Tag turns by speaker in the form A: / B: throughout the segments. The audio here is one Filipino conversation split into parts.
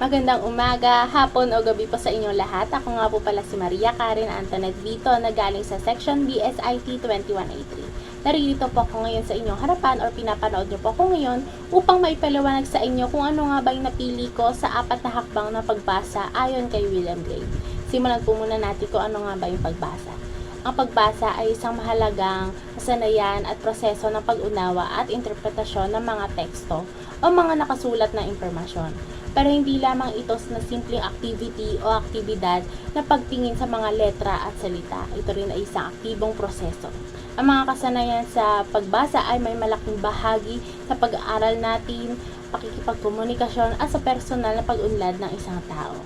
A: Magandang umaga, hapon o gabi po sa inyong lahat. Ako nga po pala si Maria Karen Antoinette Vito na galing sa Section BSIT 2183. Naririto po ako ngayon sa inyong harapan or pinapanood niyo po ako ngayon upang maipaliwanag sa inyo kung ano nga ba yung napili ko sa apat na hakbang na pagbasa ayon kay William Gray. Simulan po muna natin kung ano nga ba yung pagbasa. Ang pagbasa ay isang mahalagang kasanayan at proseso ng pag-unawa at interpretasyon ng mga teksto o mga nakasulat na impormasyon. Pero hindi lamang ito na simpleng activity o aktibidad na pagtingin sa mga letra at salita. Ito rin ay isang aktibong proseso. Ang mga kasanayan sa pagbasa ay may malaking bahagi sa pag-aaral natin, pakikipagkomunikasyon at sa personal na pag-unlad ng isang tao.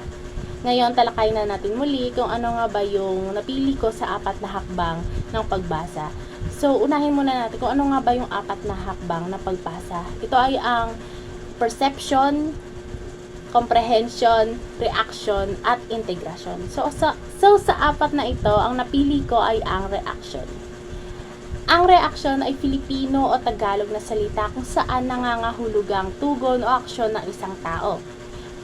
A: Ngayon, talakay na natin muli kung ano nga ba yung napili ko sa apat na hakbang ng pagbasa. So, unahin muna natin kung ano nga ba yung apat na hakbang na pagbasa. Ito ay ang perception, comprehension, reaction, at integration. So, sa, so, sa apat na ito, ang napili ko ay ang reaction. Ang reaction ay Filipino o Tagalog na salita kung saan nangangahulugang tugon o aksyon ng isang tao.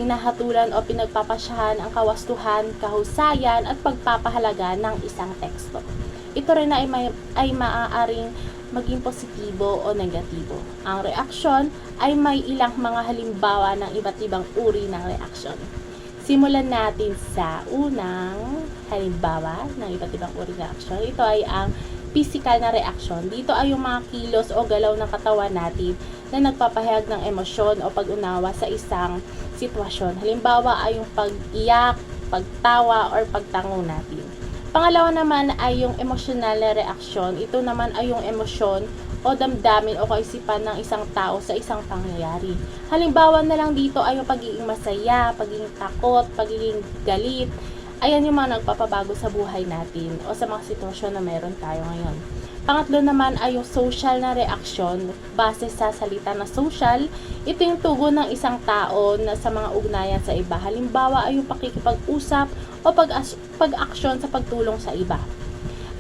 A: Hinahatulan o pinagpapasyahan ang kawastuhan, kahusayan at pagpapahalaga ng isang teksto. Ito rin ay, may, ay maaaring maging positibo o negatibo. Ang reaksyon ay may ilang mga halimbawa ng iba't ibang uri ng reaksyon. Simulan natin sa unang halimbawa ng iba't ibang uri ng reaksyon. Ito ay ang physical na reaksyon. Dito ay yung mga kilos o galaw ng katawan natin na nagpapahayag ng emosyon o pag-unawa sa isang sitwasyon. Halimbawa ay yung pag-iyak, pagtawa, or pagtango natin. Pangalawa naman ay yung emotional na reaksyon. Ito naman ay yung emosyon o damdamin o kaisipan ng isang tao sa isang pangyayari. Halimbawa na lang dito ay yung pagiging masaya, pagiging takot, pagiging galit. Ayan yung mga nagpapabago sa buhay natin o sa mga sitwasyon na meron tayo ngayon. Pangatlo naman ay yung social na reaksyon base sa salita na social. Ito yung tugon ng isang tao na sa mga ugnayan sa iba. Halimbawa ay yung pakikipag-usap o pag- pag-aksyon sa pagtulong sa iba.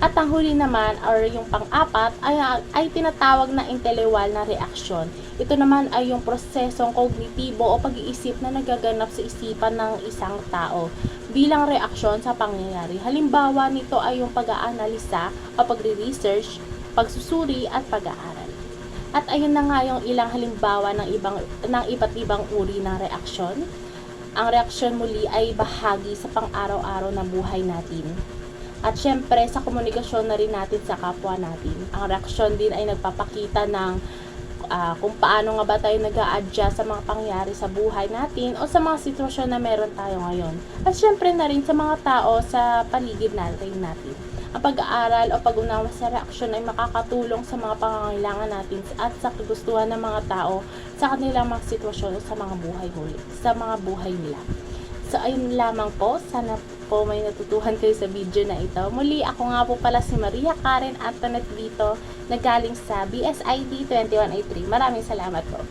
A: At ang huli naman, or yung pang-apat, ay, ay tinatawag na intellectual na reaksyon. Ito naman ay yung prosesong kognitibo o pag-iisip na nagaganap sa isipan ng isang tao bilang reaksyon sa pangyayari. Halimbawa nito ay yung pag-aanalisa o pagre-research, pagsusuri at pag-aaral. At ayun na nga yung ilang halimbawa ng ibang ng iba't ibang uri ng reaksyon. Ang reaksyon muli ay bahagi sa pang-araw-araw na buhay natin. At syempre, sa komunikasyon na rin natin sa kapwa natin. Ang reaksyon din ay nagpapakita ng ah, kung paano nga ba tayo nag adjust sa mga pangyayari sa buhay natin o sa mga sitwasyon na meron tayo ngayon. At syempre na rin sa mga tao sa paligid natin natin. Ang pag-aaral o pag-unawa sa reaksyon ay makakatulong sa mga pangangailangan natin at sa kagustuhan ng mga tao sa kanilang mga sitwasyon o sa mga buhay huli, sa mga buhay nila. So, ayun lamang po. Sana po may natutuhan kayo sa video na ito. Muli, ako nga po pala si Maria Karen Antoinette Vito na galing sa BSID 2183. Maraming salamat po.